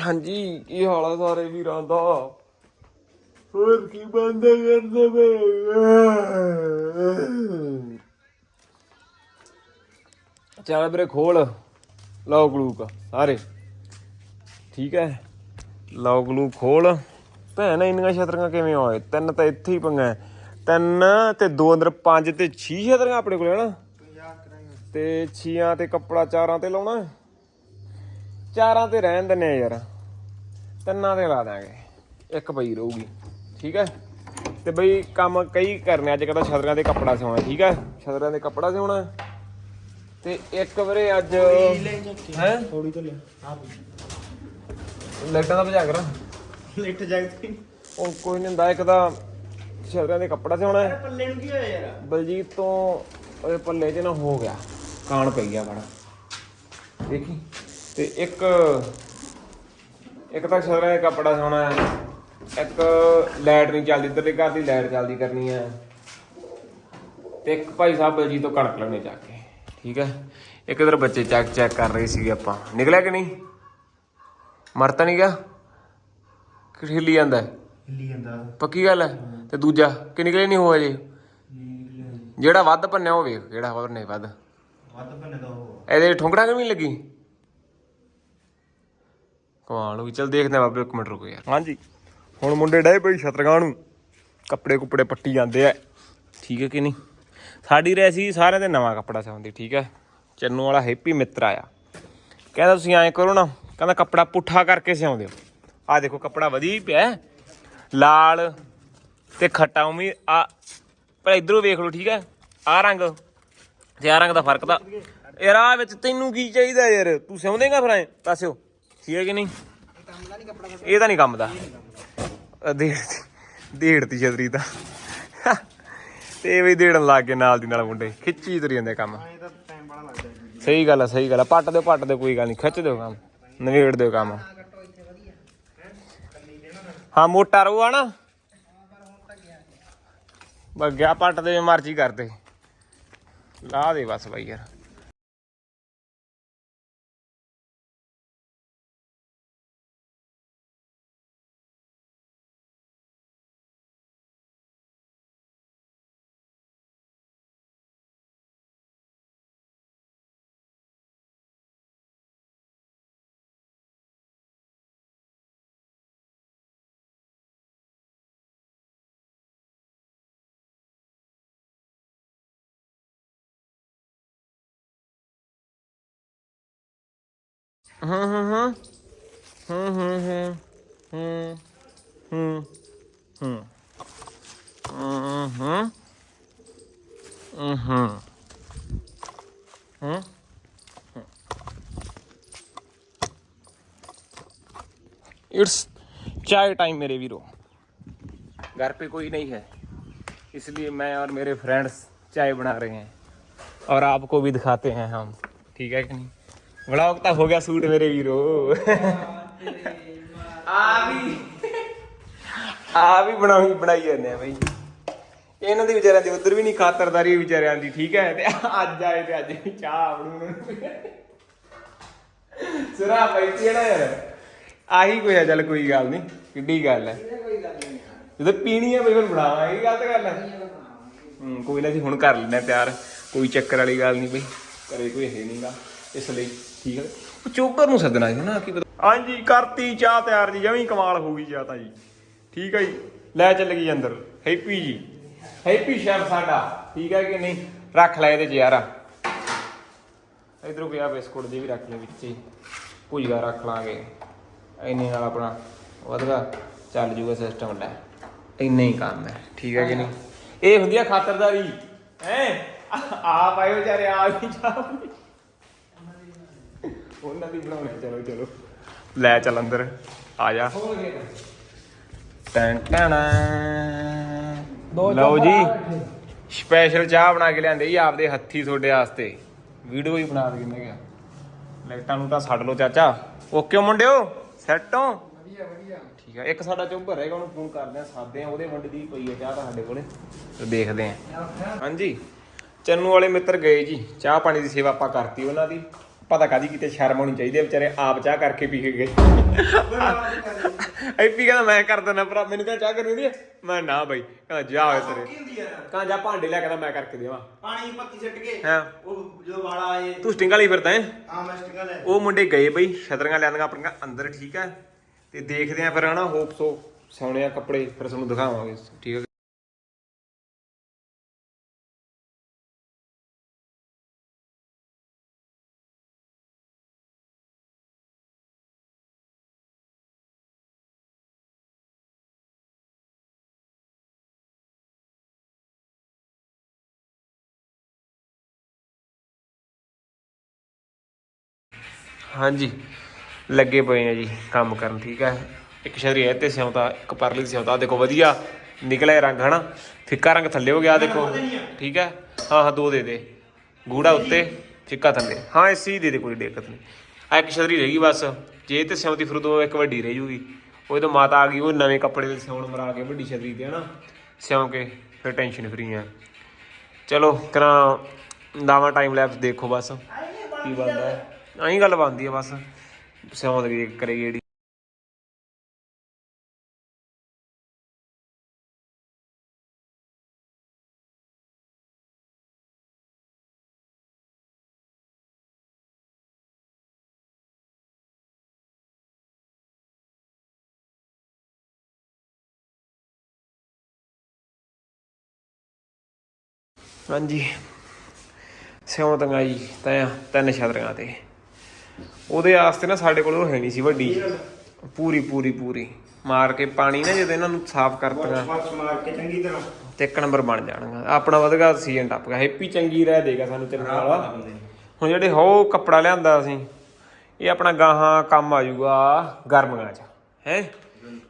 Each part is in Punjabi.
ਹਾਂਜੀ ਕੀ ਹਾਲ ਆ ਸਾਰੇ ਵੀਰਾਂ ਦਾ? ਹੋਰ ਕੀ ਬੰਦ ਕਰਦੇ ਪਏ? ਚੱਲ ਵੀਰੇ ਖੋਲ ਲਓ ਗਲੂਕ ਸਾਰੇ। ਠੀਕ ਹੈ? ਲਓ ਗਲੂਕ ਖੋਲ। ਭੈਣ ਇੰਨੀਆਂ ਛਤਰੀਆਂ ਕਿਵੇਂ ਹੋਏ ਤਿੰਨ ਤਾਂ ਇੱਥੇ ਹੀ ਪੰਗਾ ਤਿੰਨ ਤੇ ਦੋ ਅੰਦਰ ਪੰਜ ਤੇ 6 ਛਤਰੀਆਂ ਆਪਣੇ ਕੋਲ ਹੈ ਨਾ ਤੇ ਛੀਆਂ ਤੇ ਕੱਪੜਾ ਚਾਰਾਂ ਤੇ ਲਾਉਣਾ? ਚਾਰਾਂ ਤੇ ਰਹਿਣ ਦਿੰਨੇ ਆ ਯਾਰ। ਤਿੰਨਾਂ ਤੇ ਲਾ ਦਾਂਗੇ। ਇੱਕ ਪਈ ਰਹੂਗੀ ਠੀਕ ਹੈ? ਤੇ ਬਈ ਕੰਮ ਕਈ ਕਰਨੇ ਅੱਜ ਕਹਿੰਦਾ ਛਤਰੀਆਂ ਤੇ ਕੱਪੜਾ ਸਿਉਣਾ ਠੀਕ ਹੈ? ਛਤਰੀਆਂ ਤੇ ਕੱਪੜਾ ਸਿਉਣਾ। ਤੇ ਇੱਕ ਵੀਰੇ ਅੱਜ ਹੈ? ਥੋੜੀ ਤਾਂ ਲੈ। ਆ ਲਾਈਟਾਂ ਦਾ ਬੁਝਾ ਕਰਾਂ। ਲਿਟ ਜਾਗਦੀ ਉਹ ਕੋਈ ਨਹੀਂ ਹੁੰਦਾ ਇੱਕ ਤਾਂ ਛਤਰੀਆਂ ਤੇ ਕੱਪੜਾ ਸਿਉਣਾ ਹੈ। ਪੱਲੇ ਨੂੰ ਕੀ ਹੋਇਆ ਯਾਰ? ਬਲਜੀਤ ਤੋਂ ਉਹਦੇ ਪੱਲੇ 'ਚ ਨਾ ਹੋ ਗਿਆ ਕਾਣ ਪਈ ਗਿਆ ਬੜਾ। ਦੇਖੀ? ਤੇ ਇੱਕ ਇੱਕ ਤਾਂ ਦਾ ਕੱਪੜਾ ਸਿਉਣਾ ਹੈ। ਇੱਕ ਲਾਈਟ ਨਹੀਂ ਚੱਲਦੀ ਇੱਧਰਲੇ ਘਰ ਦੀ ਲਾਈਟ ਚੱਲਦੀ ਕਰਨੀ ਹੈ। ਤੇ ਇੱਕ ਭਾਈ ਸਾਹਿਬ ਬਲਜੀਤ ਤੋਂ ਕਣਕ ਲੈਣੇ ਜਾ ਕੇ। ਠੀਕ ਹੈ? ਇੱਕ ਇਧਰ ਬੱਚੇ ਚੈੱਕ ਚੈੱਕ ਕਰ ਰਹੇ ਸੀਗੇ ਆਪਾਂ। ਨਿਕਲਿਆ ਕਿ ਨਹੀਂ? ਮਰ ਤਾਂ ਨਹੀਂ ਗਿਆ? ਕਿ ਹਿੱਲੀ ਜਾਂਦਾ ਹੈ? ਹਿੱਲੀ ਜਾਂਦਾ। ਪੱਕੀ ਗੱਲ ਹੈ? ਤੇ ਦੂਜਾ ਕਿ ਨਿਕਲੇ ਨਹੀਂ ਹੋਇਆ ਜੇ ਜਿਹੜਾ ਵੱਧ ਭੰਨਿਆ ਉਹ ਵੇਖ ਜਿਹੜਾ ਹੋਰ ਨਹੀਂ ਵੱਧ। ਵੱਧ ਬੰਨੇ ਦਾ ਉਹ। ਇਹਦੇ ਠੁੰਕੜਾ ਕਿ ਨਹੀਂ ਲੱਗੀ? ਕਮਾਲ ਹੋ ਗਈ। ਚਲ ਦੇਖਦੇ ਆ ਬਾਬੇ ਇੱਕ ਮਿੰਟ ਰੁਕੋ ਯਾਰ। ਹਾਂਜੀ। ਹੁਣ ਮੁੰਡੇ ਡਏ ਬਈ ਛਤਰਗਾਂ ਨੂੰ। ਕੱਪੜੇ ਕੁੱਪੜੇ ਪੱਟੀ ਜਾਂਦੇ ਆ। ਠੀਕ ਹੈ ਕਿ ਨਹੀਂ? ਸਾਡੀ ਰਹਿ ਸੀ ਸਾਰਿਆਂ ਦੇ ਨਵਾਂ ਕੱਪੜਾ ਸਿਉਂਦੀ ਠੀਕ ਹੈ? ਚੰਨੂ ਵਾਲਾ ਹੈਪੀ ਮਿੱਤਰ ਆਇਆ। ਕਹਿੰਦਾ ਤੁਸੀਂ ਐਂ ਕਰੋ ਨਾ ਕਹਿੰਦਾ ਕੱਪੜਾ ਪੁੱਠਾ ਕਰਕੇ ਸਿਉਂਦੇ ਹੋ। ਆ ਦੇਖੋ ਕੱਪੜਾ ਵਧੀਆ ਪਿਆ। ਲਾਲ ਤੇ ਖੱਟਾ ਉਮੀ ਆ ਪਰ ਇਧਰੋਂ ਵੇਖ ਲਓ ਠੀਕ ਹੈ? ਆ ਰੰਗ ਤੇ ਆ ਰੰਗ ਦਾ ਫ਼ਰਕ ਤਾਂ ਯਾਰ ਆ ਵਿੱਚ ਤੈਨੂੰ ਕੀ ਚਾਹੀਦਾ ਯਾਰ? ਤੂੰ ਸਿਉਂਦੇਗਾ ਫਿਰ ਐ ਪਾਸਿਓ? ਠੀਕ ਹੈ ਕਿ ਨਹੀਂ? ਇਹ ਤਾਂ ਨਹੀਂ ਕੰਮ ਦਾ ਦੇੜ ਦੇੜ ਤੀ ਛਤਰੀ ਤਾਂ ਤੇ ਇਹ ਵੀ ਦੇੜਨ ਲੱਗ ਗਏ ਨਾਲ ਦੀ ਨਾਲ ਮੁੰਡੇ। ਖਿੱਚੀ ਤੁਰ ਜਾਂਦੇ ਕੰਮ। ਸਹੀ ਗੱਲ ਆ ਸਹੀ ਗੱਲ ਆ। ਪੱਟ ਦਿਓ ਪੱਟ ਦਿਓ ਕੋਈ ਗੱਲ ਨਹੀਂ। ਖਿੱਚ ਦਿਓ ਕੰਮ। ਨਵੇੜ ਦਿਓ ਕੰਮ। ਹਾਂ ਮੋਟਾ ਰਹੂ ਆ ਨਾ। ਬਸ ਗਿਆ ਪੱਟ ਦੇ ਮਰਜ਼ੀ ਕਰਦੇ। ਲਾ ਦੇ ਬਸ ਬਾਈ ਯਾਰ। हाँ हाँ हाँ हाँ हाँ हाँ हाँ हाँ हाँ इट्स चाय टाइम मेरे वीरो। घर पे कोई नहीं है, इसलिए मैं और मेरे फ्रेंड्स चाय बना रहे हैं और आपको भी दिखाते हैं हम। ठीक है कि नहीं? ਵਲੌਗ ਤਾਂ ਹੋ ਗਿਆ ਸੂਟ ਮੇਰੇ ਵੀਰੋ। ਆ ਵੀ। ਆ ਵੀ ਬਣਾਉਣੀ ਬਣਾਈ ਜਾਂਦੇ ਆ ਬਈ ਇਹਨਾਂ ਦੀ ਵਿਚਾਰਿਆਂ ਦੀ ਉਧਰ ਵੀ ਨਹੀਂ ਖਾਤਰਦਾਰੀ ਵਿਚਾਰਿਆਂ ਦੀ ਠੀਕ ਹੈ? ਤੇ ਅੱਜ ਆਏ ਤੇ ਅੱਜ ਵੀ ਚਾਹ ਬਣੂ ਸਿਰਾ ਬੈਠੀ ਹੈ ਨਾ ਯਾਰ ਆਹੀ ਕੋਈ ਆ ਚੱਲ ਕੋਈ ਗੱਲ ਨਹੀਂ ਕਿੱਡੀ ਗੱਲ ਹੈ। ਜਦੋਂ ਪੀਣੀ ਆ ਬਈ ਫਿਰ ਬਣਾਵਾਂ ਇਹ ਗਲਤ ਗੱਲ ਹੈ। ਹੂੰ ਕੋਈ ਨਾ ਜੀ ਹੁਣ ਕਰ ਲੈਣਾ ਪਿਆਰ ਕੋਈ ਚੱਕਰ ਵਾਲੀ ਗੱਲ ਨਹੀਂ ਬਈ। ਕਰੇ ਕੋਈ ਹੈ ਨਹੀਂਗਾ ਇਸ ਲਈ। ਠੀਕ ਹੈ ਉਹ ਚੋਬਰ ਨੂੰ ਸੱਦਣਾ ਸੀ ਨਾ, ਕੀ ਪਤਾ ਹਾਂਜੀ, ਕਰਤੀ, ਚਾਹ ਤਿਆਰ ਜੀ, ਜਮੀ ਕਮਾਲ ਹੋ ਗਈ ਚਾਹ ਤਾਂ ਜੀ। ਠੀਕ ਹੈ ਜੀ, ਲੈ ਚੱਲ ਗਈ ਅੰਦਰ। ਹੈਪੀ ਜੀ। ਹੈਪੀ ਸ਼ੈਫ ਸਾਡਾ, ਠੀਕ ਹੈ ਕਿ ਨਹੀਂ? ਰੱਖ ਲੈ ਇਹਦੇ ਚ ਯਾਰ। ਇਧਰੋਂ ਪਿਆ ਬਿਸਕੁਟ ਜੀ ਵੀ ਰੱਖ ਲੈ ਵਿੱਚ ਹੀ। ਭੁਜੀਆ ਰੱਖ ਲਾਂਗੇ। ਇੰਨੇ ਨਾਲ ਆਪਣਾ ਵਧਗਾ, ਚੱਲ ਜੂਗਾ ਸਿਸਟਮ ਲੈ। ਇੰਨਾ ਹੀ ਕੰਮ ਹੈ, ਠੀਕ ਹੈ ਕਿ ਨਹੀਂ? ਇਹ ਹੁੰਦੀ ਆ ਖਾਤਰਦਾਰੀ। ਹੈ? ਆਪ ਆਏ ਵਿਚਾਰੇ ਆ ਵੀ ਜਾ ਉਹਨਾਂ ਦੀ ਬਣਾਉਣੇ ਚਲੋ ਚਲੋ। ਲੈ ਚੱਲ ਅੰਦਰ ਆ ਜਾ। ਟੈਂ ਟੈਣਾ। ਲਓ ਜੀ ਸਪੈਸ਼ਲ ਚਾਹ ਬਣਾ ਕੇ ਲਿਆਂਦੇ ਜੀ ਆਪਦੇ ਹੱਥੀ ਤੁਹਾਡੇ ਵਾਸਤੇ। ਵੀਡੀਓ ਹੀ ਬਣਾ ਦੇ ਕਿਹਾ ਲਾਈਟਾਂ ਨੂੰ ਤਾਂ ਛੱਡ ਲਓ ਚਾਚਾ। ਓਕੇ ਮੁੰਡਿਓ ਸੈੱਟ ਹੋ। ਵਧੀਆ ਵਧੀਆ। ਠੀਕ ਆ ਇੱਕ ਸਾਡਾ ਚੁੱਪ ਰਹੇਗਾ ਉਹਨੂੰ ਫੋਨ ਕਰਦੇ ਆ ਸਾਦੇ ਆ ਉਹਦੇ ਵੰਡ ਦੀ ਪਈ ਆ ਚਾਹ ਤਾਂ ਸਾਡੇ ਕੋਲੇ। ਤੇ ਦੇਖਦੇ ਆ। ਹਾਂਜੀ ਚੰਨੂ ਵਾਲੇ ਮਿੱਤਰ ਗਏ ਜੀ ਚਾਹ ਪਾਣੀ ਦੀ ਸੇਵਾ ਆਪਾਂ ਕਰਤੀ ਉਹਨਾਂ ਦੀ। ਪਤਾ ਕਾਦੀ ਕਿਤੇ ਸ਼ਰਮ ਹੋਣੀ ਚਾਹੀਦੀ ਹੈ ਵਿਚਾਰੇ ਆਪ ਚਾਹ ਕਰਕੇ ਪੀ ਕੇ ਗਏ। ਐਪੀ ਕਹਿੰਦਾ ਮੈਂ ਕਰ ਦਿੰਦਾ ਭਰਾ ਮੈਨੂੰ ਕਹਿੰਦਾ ਚਾਹ ਕਰਨੀ ਦੀ ਮੈਂ ਨਾ ਬਾਈ ਕਹਿੰਦਾ ਜਾ ਹੋਏ ਤੇਰੇ। ਕੀ ਹੁੰਦੀ ਕਹਿੰਦਾ ਜਾ ਭਾਂਡੇ ਲੈ ਕੇ ਤਾਂ ਮੈਂ ਕਰਕੇ ਦੇਵਾਂ। ਪਾਣੀ ਪੱਤੀ ਸਿੱਟ ਕੇ ਹਾਂ। ਉਹ ਜਦੋਂ ਵਾਲਾ ਆਏ। ਤੂੰ ਸਟਿੰਗ ਵਾਲੀ ਫਿਰਦਾ ਹੈ? ਆ ਮਸਟਿਕਾ ਲੈ ਉਹ ਮੁੰਡੇ ਗਏ ਬਈ ਛਤਰੀਆਂ ਲਿਆਂਦੀਆਂ ਆਪਣੀਆਂ ਅੰਦਰ ਠੀਕ ਹੈ ਤੇ ਦੇਖਦੇ ਆ ਫਿਰ ਹਨਾ ਹੋਪ ਸੋ ਆ ਕੱਪੜੇ ਫਿਰ ਤੁਹਾਨੂੰ ਦਿਖਾਵਾਂਗੇ ਠੀਕ ਹੈ ਹਾਂਜੀ। ਲੱਗੇ ਪਏ ਆ ਜੀ ਕੰਮ ਕਰਨ ਠੀਕ ਹੈ ਇੱਕ ਸ਼ਰੀ ਇਹ ਤੇ ਸਿਉਂਤਾ ਇੱਕ ਪਰਲੀ ਸਿਉਂਤਾ ਦੇਖੋ ਵਧੀਆ ਨਿਕਲਿਆ ਰੰਗ ਹਨਾ? ਫਿੱਕਾ ਰੰਗ ਥੱਲੇ ਹੋ ਗਿਆ ਦੇਖੋ। ਠੀਕ ਹੈ ਹਾਂ ਹਾਂ ਦੋ ਦੇ ਦੇ। ਗੂੜਾ ਉੱਤੇ ਫਿੱਕਾ ਥੱਲੇ। ਹਾਂ ਐਸੀ ਦੇ ਦੇ ਕੋਈ ਦਿੱਕਤ ਨਹੀਂ। ਆ ਇੱਕ ਛਤਰੀ ਰਹਿ ਗਈ ਬਸ। ਜੇ ਤੇ ਸਿਉਂਤੀ ਫਿਰ ਦੋ ਇੱਕ ਵੱਡੀ ਰਹਿ ਜੂਗੀ। ਉਹ ਜਦੋਂ ਮਾਤਾ ਆ ਗਈ ਉਹ ਨਵੇਂ ਕੱਪੜੇ ਦੇ ਸਿਉਣ ਮਰਾ ਕੇ ਵੱਡੀ ਛਤਰੀ ਤੇ ਹਨਾ? ਸਿਉਂ ਕੇ ਫਿਰ ਟੈਨਸ਼ਨ ਫਰੀ ਆ। ਚਲੋ ਕਰਾਂ ਲਾਵਾਂ ਟਾਈਮ ਲੈਪਸ ਦੇਖੋ ਬਸ। ਕੀ ਬਣਦਾ ਹੈ? ਐਂ ਗੱਲ ਬਣਦੀ ਹੈ ਬਸ। ਸਿਉਂ ਦੇ ਜਿਹੜੀ। ਹਾਂਜੀ। ਸਿਉਂ ਤੰਗਾਈ ਤਾਂ ਤਿੰਨ ਛਤਰੀਆਂ ਤੇ। ਉਹਦੇ ਆਸਤੇ ਨਾ ਸਾਡੇ ਕੋਲ ਉਹ ਹੈ ਨਹੀਂ ਸੀ ਵੱਡੀ। ਪੂਰੀ ਪੂਰੀ ਪੂਰੀ। ਮਾਰ ਕੇ ਪਾਣੀ ਨਾ ਜਦੋਂ ਇਹਨਾਂ ਨੂੰ ਸਾਫ਼ ਵਾਪਸ ਮਾਰ ਕੇ ਚੰਗੀ ਤਰ੍ਹਾਂ। ਤੇ ਇੱਕ ਨੰਬਰ ਬਣ ਜਾਣਗਾ। ਆਪਣਾ ਵਧਗਾ ਸੀਜ਼ਨ ਟੱਪ ਗਿਆ। ਹੈਪੀ ਚੰਗੀ ਰਹਿ ਦੇਗਾ ਸਾਨੂੰ ਚੱਲਣ ਵਾਲਾ ਹੁਣ ਜਿਹੜੇ ਹੋ ਕੱਪੜਾ ਲਿਆਂਦਾ ਅਸੀਂ ਇਹ ਆਪਣਾ ਗਾਹਾਂ ਕੰਮ ਆ ਜਾਊਗਾ ਗਰਮੀਆਂ 'ਚ ਹੈ?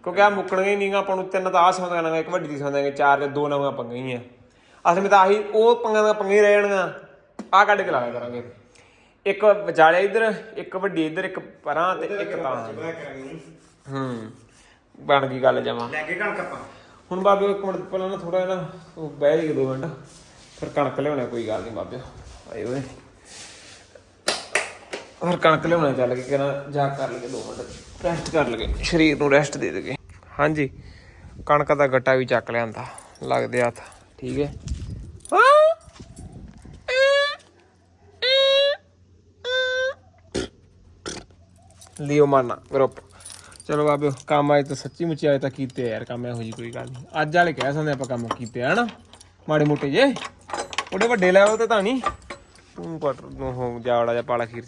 ਕਿਉਂਕਿ ਆ ਮੁੱਕਣਗੇ ਨਹੀਂਗਾ ਆਪਾਂ ਨੂੰ ਤਿੰਨ ਤਾਂ ਆ ਸੌਂਦਾ ਨਾ ਇੱਕ ਵੱਡੀ ਦੀ ਸੌਂਦਾਂਗੇ ਚਾਰ ਤੇ ਦੋ ਨਵਾਂ ਪੰਗੀਆਂ ਹੀ ਆ। ਅਸਲ ਵਿੱਚ ਤਾਂ ਆਹੀ ਉਹ ਪੰਗਾਂ ਦਾ ਪੰਗੇ ਰਹਿ ਜਾਣਗੀਆਂ। ਆ ਕੱਢ ਕੇ ਲਾਇਆ ਕਰਾਂਗੇ। ਇੱਕ ਵਿਚਾਲੇ ਇੱਧਰ ਇੱਕ ਵੱਡੀ ਇੱਧਰ ਇੱਕ ਪਰਾਂ ਤੇ ਇੱਕ ਤਾਂ। ਹੂੰ ਬਣ ਗਈ ਗੱਲ ਜਮਾ। ਲੈ ਕੇ ਕਣਕ ਆਪਾਂ। ਹੁਣ ਬਾਬੇ ਇੱਕ ਮਿੰਟ ਪਹਿਲਾਂ ਨਾ ਥੋੜਾ ਨਾ ਉਹ ਬਹਿ ਜਾਈਏ ਦੋ ਮਿੰਟ। ਫਿਰ ਕਣਕ ਲਿਆਉਣਾ ਕੋਈ ਗੱਲ ਨਹੀਂ ਬਾਬੇ। ਆਏ ਓਏ ਫਿਰ ਕਣਕ ਲਿਆਉਣਾ ਚੱਲ ਕੇ ਕਹਿੰਦਾ ਜਾ ਕਰ ਲਈਏ ਦੋ ਮਿੰਟ। ਰੈਸਟ ਕਰ ਲਈਏ ਸਰੀਰ ਨੂੰ ਰੈਸਟ ਦੇ ਦੇਗੇ ਹਾਂਜੀ ਕਣਕ ਦਾ ਗੱਟਾ ਵੀ ਚੱਕ ਲਿਆਂਦਾ ਲੱਗਦੇ ਹੱਥ। ਠੀਕ ਹੈ। ਲਿਓ ਮਾਨਾ ਗਰੁੱਪ ਚਲੋ ਬਾਬਿਓ, ਕੰਮ ਆਏ ਤਾਂ ਸੱਚੀ ਮੁੱਚੀ ਆਏ ਤਾਂ ਕੀਤੇ ਯਾਰ, ਕੰਮ ਇਹੋ ਜੀ ਕੋਈ ਗੱਲ ਨਹੀਂ। ਅੱਜ ਵਾਲੇ ਕਹਿ ਸਕਦੇ ਆਪਾਂ ਕੰਮ ਕੀਤੇ ਆ, ਹਨਾ? ਮਾੜੇ ਮੋਟੇ ਜੇ। ਉਹਦੇ ਵੱਡੇ ਲੈਵਲ ਤੇ ਤਾਂ ਨਹੀਂ। ਤੂੰ ਪਟ ਉਹ ਜਾਵੜਾ ਜਾਂ ਪਾਲਾ ਖੀਰ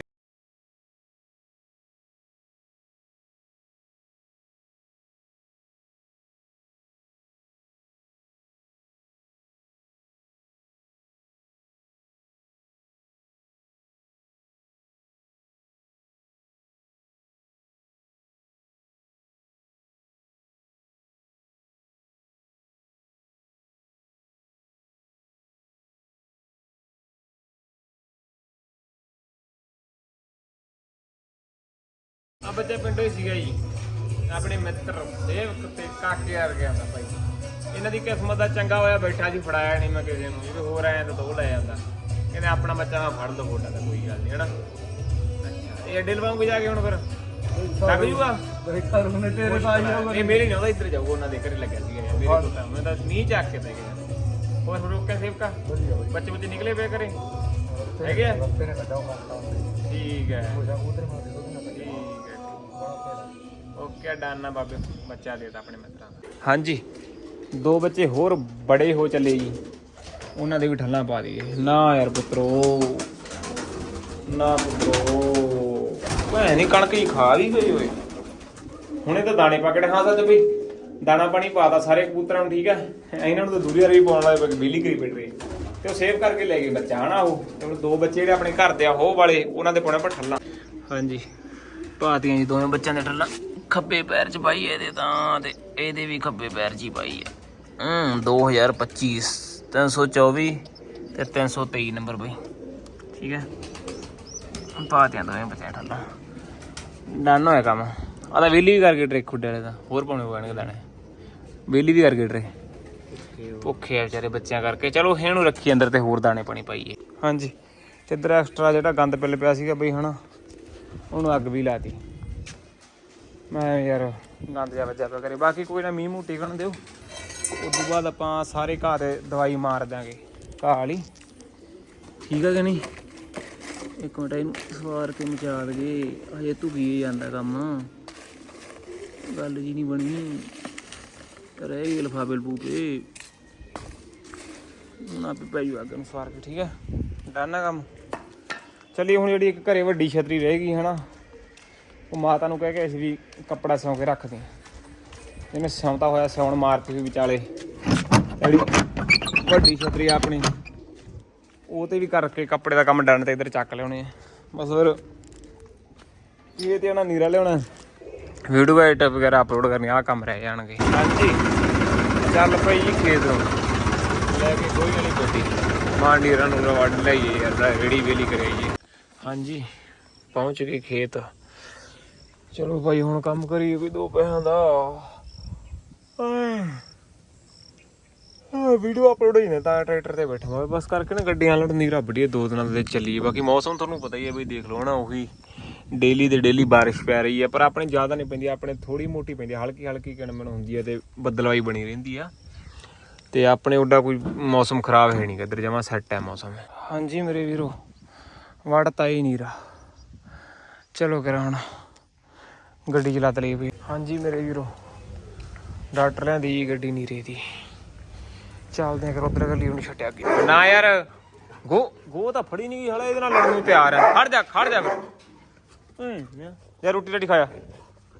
ਆ ਬੱਚੇ ਪਿੰਡੋਂ ਹੀ ਸੀਗਾ ਜੀ। ਆਪਣੇ ਮਿੱਤਰ ਦੇਵ ਤੇ ਕਾਕੇ ਆ ਗਿਆ ਦਾ ਭਾਈ। ਇਹਨਾਂ ਦੀ ਕਿਸਮਤ ਦਾ ਚੰਗਾ ਹੋਇਆ ਬੈਠਾ ਜੀ ਫੜਾਇਆ ਨਹੀਂ ਮੈਂ ਕਿਸੇ ਨੂੰ। ਜੇ ਹੋਰ ਆਇਆ ਤਾਂ ਦੋ ਲੈ ਜਾਂਦਾ। ਕਹਿੰਦੇ ਆਪਣਾ ਬੱਚਾ ਮੈਂ ਫੜ ਲਓ ਫੋਟਾ ਤਾਂ ਕੋਈ ਗੱਲ ਨਹੀਂ ਹਨਾ? ਇਹ ਅੱਡੇ ਲਵਾਉਂਗੇ ਜਾ ਕੇ ਹੁਣ ਫਿਰ? ਲੱਗ ਜੂਗਾ? ਬੈਠਾ ਰੂਨੇ ਤੇਰੇ ਇਹ ਮੇਰੇ ਨਹੀਂ ਆਉਂਦਾ ਇੱਧਰ ਜਾਊਗਾ ਉਹਨਾਂ ਦੇ ਘਰੇ ਲੱਗਿਆ ਸੀਗਾ ਯਾਰ ਮੇਰੇ ਕੋਲ ਤਾਂ। ਮੈਂ ਤਾਂ ਨੀ ਚੱਕ ਕੇ ਦੇ ਗਿਆ। ਹੋਰ ਰੋਕਿਆ ਸੇਵਕਾ? ਬੱਚੇ ਬੱਚੇ ਨਿਕਲੇ ਪਏ ਕਰੇ ਹੈਗੇ ਆ? ਠੀਕ ਹੈ। ਓਕੇ ਡਨ ਬਾਬੇ, ਬੱਚਾ ਦੇਤਾ ਆਪਣੇ ਮਿੱਤਰਾਂ ਦਾ। ਹਾਂਜੀ। ਦੋ ਬੱਚੇ ਹੋਰ ਬੜੇ ਹੋ ਚੱਲੇ ਜੀ। ਉਹਨਾਂ ਦੇ ਵੀ ਠੱਲਾਂ ਪਾ ਦਈਏ। ਨਾ ਯਾਰ ਪੁੱਤਰੋ। ਨਾ ਪੁੱਤਰੋ। ਭੈ ਨਹੀਂ ਕਣਕ ਹੀ ਖਾ ਲਈ ਗਈ ਓਏ। ਹੁਣੇ ਤਾਂ ਦਾਣੇ ਪਕੜੇ ਹਾਂ ਸੱਚ ਬਈ ਦਾਣਾ ਪਾਣੀ ਪਾਤਾ ਸਾਰੇ ਕਬੂਤਰਾਂ ਨੂੰ, ਠੀਕ ਹੈ ਇਹਨਾਂ ਨੂੰ ਤਾਂ ਦੂਰੀ ਵਾਰੀ ਪਾਉਣ ਵਾਲੇ ਪਏ ਬਿਜਲੀ ਕਰੀ ਬੈਠ ਰਹੇ ਤੇ ਉਹ ਸੇਵ ਕਰਕੇ ਲੈ ਗਏ ਬੱਚਾ, ਹਨਾ ਉਹ? ਤੇ ਹੁਣ ਦੋ ਬੱਚੇ ਜਿਹੜੇ ਆਪਣੇ ਘਰ ਦੇ ਆ ਹੋ ਵਾਲੇ, ਉਹਨਾਂ ਦੇ ਪਾਉਣਾ ਪਰ ਠੱਲਾਂ। ਹਾਂਜੀ। ਪਾਤੀਆਂ ਜੀ ਦੋਵੇਂ ਬੱਚਿਆਂ ਦੇ ਠੱਲਾਂ। ਖੱਬੇ ਪੈਰ 'ਚ ਪਾਈ ਇਹਦੇ ਤਾਂ ਤੇ ਇਹਦੇ ਵੀ ਖੱਬੇ ਪੈਰ 'ਚ ਹੀ ਪਾਈ ਹੈ ਹੂੰ 2025 324 ਤੇ 323 ਨੰਬਰ ਬਈ। ਠੀਕ ਹੈ? ਪਾ ਦਿਆਂ ਦੋਵੇਂ ਬੱਚਿਆਂ ਠੰਡਾ। ਡਨ ਹੋਇਆ ਕੰਮ। ਆ ਤਾਂ ਵੇਲੀ ਵੀ ਕਰਕੇ ਟਰੇਕ ਖੁੱਡੇ ਵਾਲੇ ਦਾ ਹੋਰ ਪਾਉਣੇ ਪੈਣਗੇ ਦਾਣੇ ਵੇਲੀ ਵੀ ਕਰਕੇ ਟਰੇ। ਭੁੱਖੇ ਆ ਵਿਚਾਰੇ ਬੱਚਿਆਂ ਕਰਕੇ। ਚਲੋ ਇਹਨੂੰ ਰੱਖੀ ਅੰਦਰ ਤੇ ਹੋਰ ਦਾਣੇ ਪਾਣੀ ਪਾਈਏ। ਹਾਂਜੀ। ਤੇ ਇਧਰ ਐਕਸਟਰਾ ਜਿਹੜਾ ਗੰਦ ਪਿੱਲ ਪਿਆ ਸੀਗਾ ਬਈ, ਹਨਾ? ਉਹਨੂੰ ਅੱਗ ਵੀ ਲਾਤੀ। ਮੈਂ ਯਾਰ ਗੰਦ ਜਾ ਵੱਜਾ ਪਿਆ ਕਰੇ। ਬਾਕੀ ਕੋਈ ਨਾ ਮੀਂਹ ਮੂੰਹ ਟਿਕਣ ਦਿਓ। ਉਸ ਤੋਂ ਬਾਅਦ ਆਪਾਂ ਸਾਰੇ ਘਾਹ ਤੇ ਦਵਾਈ ਮਾਰ ਦਾਂਗੇ ਘਾਹ ਵਾਲੀ। ਠੀਕ ਹੈ ਕਿ ਨਹੀਂ? ਇੱਕ ਮਿੰਟ ਇਹਨੂੰ ਸਵਾਰ ਕੇ ਮਚਾ ਦਗੇ ਹਜੇ ਧੁਗੀ ਜਾਂਦਾ ਕੰਮ। ਗੱਲ ਜੀ ਨਹੀਂ ਬਣੀ। ਰਹਿ ਗਈ ਲਫਾਫੇ ਲਫੂਫੇ ਹੁਣ ਆਪੇ ਪੈ ਜੂ ਅੱਗ ਨੂੰ ਸਵਾਰ ਕੇ ਠੀਕ ਹੈ ਡਨ ਕੰਮ। ਚੱਲੀ ਹੁਣ ਜਿਹੜੀ ਇੱਕ ਘਰੇ ਵੱਡੀ ਛਤਰੀ ਰਹੇਗੀ ਹਨਾ? ਉਹ ਮਾਤਾ ਨੂੰ ਕਹਿ ਕੇ ਅਸੀਂ ਵੀ ਕੱਪੜਾ ਸਿਉਂ ਕੇ ਰੱਖਦੇ ਹਾਂ। ਇਹਨੇ ਸਿਉਂਤਾ ਹੋਇਆ ਸਿਉਣ ਮਾਰਤੀ ਵੀ ਵਿਚਾਲੇ। ਜਿਹੜੀ ਵੱਡੀ ਛਤਰੀ ਆਪਣੀ ਉਹ ਤੇ ਵੀ ਕਰਕੇ ਕੱਪੜੇ ਦਾ ਕੰਮ ਡਨ ਤੇ ਇੱਧਰ ਚੱਕ ਲਿਆਉਣੇ ਆ। ਬਸ ਫਿਰ ਇਹ ਤੇ ਉਹਨਾਂ ਨੀਰਾ ਲਿਆਉਣਾ। ਵੀਡੀਓ ਐਡਿਟ ਵਗੈਰਾ ਅਪਲੋਡ ਕਰਨੀ ਆ ਕੰਮ ਰਹਿ ਜਾਣਗੇ। ਹਾਂਜੀ। ਚੱਲ ਪਈ ਜੀ ਖੇਤ ਨੂੰ। ਲੈ ਕੇ ਕੋਈ ਵਾਲੀ ਗੱਡੀ। ਮਾਂ ਨੀਰਾ ਨੂੰ ਵੱਢ ਲਈਏ ਯਾਰ ਰੇੜੀ ਵੇਲੀ ਕਰਾਈਏ। ਹਾਂਜੀ। ਪਹੁੰਚ ਗਏ ਖੇਤ। ਚਲੋ ਭਾਈ ਹੁਣ ਕੰਮ ਕਰੀਏ ਕੋਈ ਦੋ ਪੈਸਿਆਂ ਦਾ। ਆ ਵੀਡੀਓ ਅਪਲੋਡ ਹੀ ਨੇ ਤਾਂ ਟਰੈਕਟਰ ਤੇ ਬੈਠਾ ਮੈਂ ਬਸ ਕਰਕੇ ਨਾ ਗੱਡੀਆਂ ਲੜ ਨੀਰਾ ਵੱਡੀਏ ਦੋ ਦਿਨਾਂ ਦੇ ਚੱਲੀਏ ਬਾਕੀ ਮੌਸਮ ਤੁਹਾਨੂੰ ਪਤਾ ਹੀ ਹੈ ਬਈ ਦੇਖ ਲਓ ਨਾ ਉਹੀ ਡੇਲੀ ਦੇ ਡੇਲੀ ਬਾਰਿਸ਼ ਪੈ ਰਹੀ ਹੈ ਪਰ ਆਪਣੇ ਜ਼ਿਆਦਾ ਨਹੀਂ ਪੈਂਦੀ, ਆਪਣੇ ਥੋੜੀ ਮੋਟੀ ਪੈਂਦੀ ਹੈ ਹਲਕੀ ਹਲਕੀ ਕਿਣਮਣ ਹੁੰਦੀ ਹੈ ਤੇ ਬੱਦਲਵਾਈ ਬਣੀ ਰਹਿੰਦੀ ਆ। ਤੇ ਆਪਣੇ ਉੱਡਾ ਕੋਈ ਮੌਸਮ ਖਰਾਬ ਹੈ ਨਹੀਂ ਕਿੱਧਰ ਜਮਾ ਸੈੱਟ ਹੈ ਮੌਸਮ। ਹਾਂਜੀ ਮੇਰੇ ਵੀਰੋ, ਵੜਤਾ ਹੀ ਨੀਰਾ ਚਲੋ ਕਰਾਂ ਹੁਣ। ਗੱਡੀ ਚਲਾ ਤਲੀ ਵੀ। ਹਾਂਜੀ ਮੇਰੇ ਵੀਰੋ ਡਾਕਟਰ ਲਿਆਂਦੀ ਜੀ ਗੱਡੀ ਨੀਰੇ ਦੀ। ਚੱਲਦੇ ਆ ਕਰ ਉਧਰ ਗੱਲੀ ਨੂੰ ਛੱਡਿਆ ਅੱਗੇ। ਨਾ ਯਾਰ ਗੋ ਗੋ ਤਾਂ ਫੜੀ ਨਹੀਂ ਹਲੇ ਇਹਦੇ ਨਾਲ ਲੜਨ ਨੂੰ ਤਿਆਰ ਹੈ ਖੜ ਜਾ ਖੜ ਜਾ ਹੂੰ ਯਾਰ। ਰੋਟੀ ਰੋਟੀ ਖਾਇਆ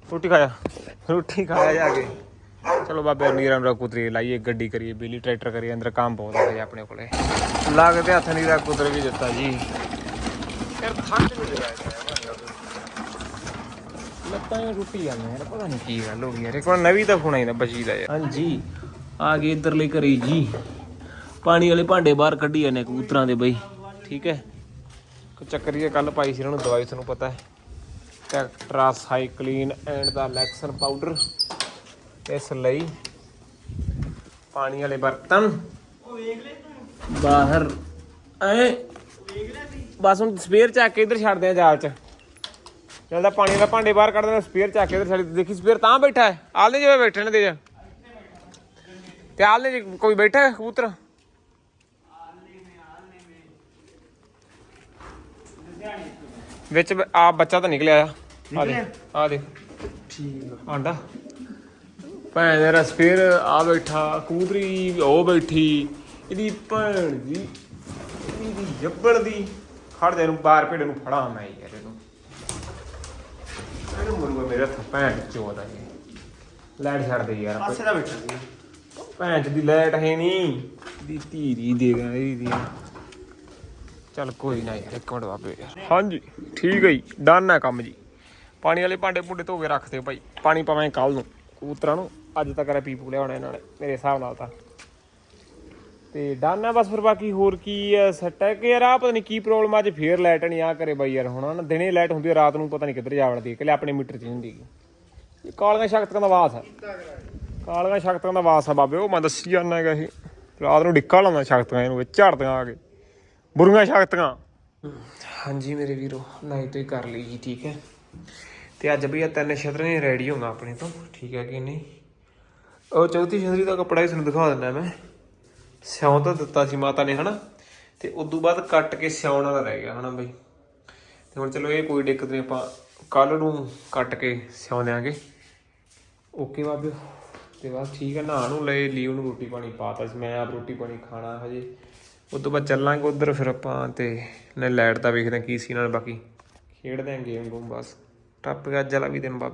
ਰੋਟੀ ਖਾਇਆ ਰੋਟੀ ਖਾਇਆ ਜਾ ਕੇ। ਚਲੋ ਬਾਬੇ ਨੀਰਾਂ ਨੂੰ ਕੁਤਰੀ ਲਾਈਏ ਗੱਡੀ ਕਰੀਏ ਬਿਜਲੀ ਟਰੈਕਟਰ ਕਰੀਏ ਅੰਦਰ ਕੰਮ ਬਹੁਤ ਹੈ ਆਪਣੇ ਕੋਲੇ। ਲੱਗਦੇ ਹੱਥ ਨੀਰਾ ਕੁਤਰ ਵੀ ਦਿੱਤਾ ਜੀ। ਯਾਰ ਥੱਕ ਵੀ ਜਗਾਇਆ ਲੱਤਾਂ ਹੀ ਯਾਰ ਪਤਾ ਨਹੀਂ ਕੀ ਗੱਲ ਹੋ ਗਈ ਯਾਰ ਇੱਕ ਵਾਰ ਨਵੀਂ ਤਾਂ ਹੋਣਾ ਹੀ ਨਾ ਬਚੀ ਦਾ ਯਾਰ। ਹਾਂਜੀ ਆ ਗਏ ਇੱਧਰਲੇ ਘਰੇ ਜੀ। ਪਾਣੀ ਵਾਲੇ ਭਾਂਡੇ ਬਾਹਰ ਕੱਢੀ ਜਾਂਦੇ ਕਬੂਤਰਾਂ ਦੇ ਬਈ ਠੀਕ ਹੈ? ਕੋ ਚੱਕਰੀਏ ਕੱਲ ਪਾਈ ਸੀ ਇਹਨਾਂ ਨੂੰ ਦਵਾਈ ਤੁਹਾਨੂੰ ਪਤਾ ਹੈ। ਟੈਕਟਰਾਸਾਈਕਲਿਨ ਐਂਡ ਦਾ ਲੈਕਸਨ ਪਾਊਡਰ। ਇਸ ਲਈ ਪਾਣੀ ਵਾਲੇ ਬਰਤਨ ਬਾਹਰ ਐ ਬਸ ਹੁਣ ਸਪੇਅਰ ਚੱਕ ਕੇ ਇੱਧਰ ਛੱਡਦੇ ਆ ਜਾਲ ਚ। ਚੱਲਦਾ ਪਾਣੀ ਦਾ ਭਾਂਡੇ ਬਾਹਰ ਕੱਢ ਦੇਣਾ ਸਪੇਅਰ ਚੱਕ ਕੇ ਇੱਧਰ ਛੱਡ ਦੇਖੀ ਸਪੇਅਰ ਤਾਂ ਬੈਠਾ ਹੈ। ਆਲੇ ਜਿਵੇਂ ਬੈਠੇ ਨੇ ਦੇ ਜਾ ਤੇ ਆਲੇ ਜੀ ਕੋਈ ਬੈਠਾ ਹੈ ਕਬੂਤਰ? ਵਿੱਚ ਆ ਬੱਚਾ ਤਾਂ ਨਿਕਲਿਆ ਆ। ਆ ਦੇ ਆ ਦੇ ਠੀਕ ਆਂਡਾ। ਭੈਣ ਦਾ ਰਸਪੇਰ ਆ ਬੈਠਾ ਕਬੂਤਰੀ ਉਹ ਬੈਠੀ। ਇਹਦੀ ਭੈਣ ਦੀ ਇਹਦੀ ਜੱਬੜ ਦੀ। ਖੜ ਦੇ ਨੂੰ ਬਾਹਰ ਭੇਡ ਨੂੰ ਫੜਾ ਮੈਂ ਯਾਰ ਇਹਨੂੰ। ਇਹਨੂੰ ਮੁਰਗਾ ਮੇਰੇ ਹੱਥ ਭੈਣ ਚੋਦਾ ਇਹ ਲੈਟ ਛੱਡ ਦੇ ਯਾਰ ਪਾਸੇ ਦਾ ਬੈਠਾ ਸੀ ਭੈਣ ਚ ਦੀ ਲਾਈਟ ਹੈ ਨਹੀਂ ਦੀ ਧੀਰੀ ਦੇ ਗਾ ਇਹਦੀ ਚੱਲ ਕੋਈ ਨਾ ਯਾਰ ਇੱਕ ਮਿੰਟ ਬਾਬੇ। ਯਾਰ ਹਾਂਜੀ ਠੀਕ ਹੈ ਜੀ। ਡਨ ਹੈ ਕੰਮ ਜੀ। ਪਾਣੀ ਵਾਲੇ ਭਾਂਡੇ ਭੁੰਡੇ ਧੋ ਕੇ ਰੱਖਦੇ ਭਾਈ। ਪਾਣੀ ਪਾਵਾਂਗੇ ਕੱਲ ਨੂੰ। ਕਬੂਤਰਾਂ ਨੂੰ। ਅੱਜ ਤੱਕ ਰ ਪੀਪੂ ਲਿਆਉਣਾ ਇਹਨਾਂ ਨੇ ਮੇਰੇ ਹਿਸਾਬ ਨਾਲ ਤਾਂ। ਤੇ ਡਨ ਆ ਬਸ ਫਿਰ ਬਾਕੀ ਹੋਰ ਕੀ ਸੈੱਟ ਹੈ ਕਿ ਯਾਰ ਆ ਪਤਾ ਨਹੀਂ ਕੀ ਪ੍ਰੋਬਲਮ ਅੱਜ ਫੇਰ ਲਾਈਟ ਨਹੀਂ ਆ ਕਰੇ ਬਾਈ ਯਾਰ ਹੁਣ ਨਾ ਦਿਨੇ ਲਾਈਟ ਹੁੰਦੀ ਹੈ ਰਾਤ ਨੂੰ ਪਤਾ ਨਹੀਂ ਕਿੱਧਰ ਜਾ ਵੜਦੀ ਹੈ ਕਿ ਆਪਣੇ ਮੀਟਰ 'ਚ ਹੀ ਹੁੰਦੀ ਇਹ ਕਾਲੀਆਂ ਸ਼ਕਤੀਆਂ ਦਾ ਵਾਸ ਹੈ ਕਾਲੀਆਂ ਸ਼ਕਤੀਆਂ ਦਾ ਵਾਸ ਆ ਬਾਬੇ, ਉਹ ਮੈਂ ਦੱਸੀ ਜਾਂਦਾ ਹੈਗਾ ਇਹ। ਰਾਤ ਨੂੰ ਡਿੱਕਾ ਲਾਉਂਦਾ ਸ਼ਕਤੀਆਂ ਇਹਨੂੰ ਵਿੱਚ ਝੜਦੀਆਂ ਆ ਕੇ। ਬੁਰੀਆਂ ਸ਼ਕਤੀਆਂ। ਹਾਂਜੀ ਮੇਰੇ ਵੀਰੋ ਨਹੀਂ ਤੋਂ ਕਰ ਲਈ ਜੀ, ਠੀਕ ਹੈ। ਤੇ ਅੱਜ ਵੀ ਇਹ ਤਿੰਨ ਛਤਰੀਆਂ ਰੈਡੀ ਹੋਣਾ ਆਪਣੇ ਤੋਂ, ਠੀਕ ਹੈ ਕਿ ਨਹੀਂ? ਉਹ ਚੌਥੀ ਛਤਰੀ ਦਾ ਕੱਪੜਾ ਹੀ ਤੁਹਾਨੂੰ ਦਿਖਾ ਦਿੰਦਾ ਮੈਂ। ਸਿਉਂ ਤਾਂ ਦਿੱਤਾ ਸੀ ਮਾਤਾ ਨੇ, ਹਨਾ? ਤੇ ਤੋਂ ਬਾਅਦ ਕੱਟ ਕੇ ਸਿਉਣ ਵਾਲਾ ਰਹਿ ਗਿਆ, ਹਨਾ ਬਈ? ਤੇ ਹੁਣ ਚਲੋ ਇਹ ਕੋਈ ਦਿੱਕਤ ਨਹੀਂ, ਆਪਾਂ ਕੱਲ ਨੂੰ ਕੱਟ ਕੇ ਸਿਉਂ ਦਿਆਂਗੇ। ਓਕੇ ਬਾਬੇ। ਤੇ ਬਸ ਠੀਕ ਹੈ ਨਹਾ ਨੂੰ ਲਏ ਲਈ ਉਹਨੂੰ ਰੋਟੀ ਪਾਣੀ ਪਾਤਾ ਸੀ। ਮੈਂ ਆਪ ਰੋਟੀ ਪਾਣੀ ਖਾਣਾ ਹਜੇ। ਉਸ ਤੋਂ ਬਾਅਦ ਚੱਲਾਂਗੇ ਉਧਰ ਫਿਰ ਆਪਾਂ ਤੇ ਨੇ ਲਾਈਟ ਦਾ ਵੇਖਦੇ ਹਾਂ ਕੀ ਸੀ ਨਾਲ ਬਾਕੀ ਖੇਡਦੇ ਆਂ ਗੇਮ ਗੂਮ ਬਸ। ਟੱਪ ਗਿਆ ਅੱਜ ਵਾਲਾ ਵੀ ਦਿਨ ਬਾਬੇ।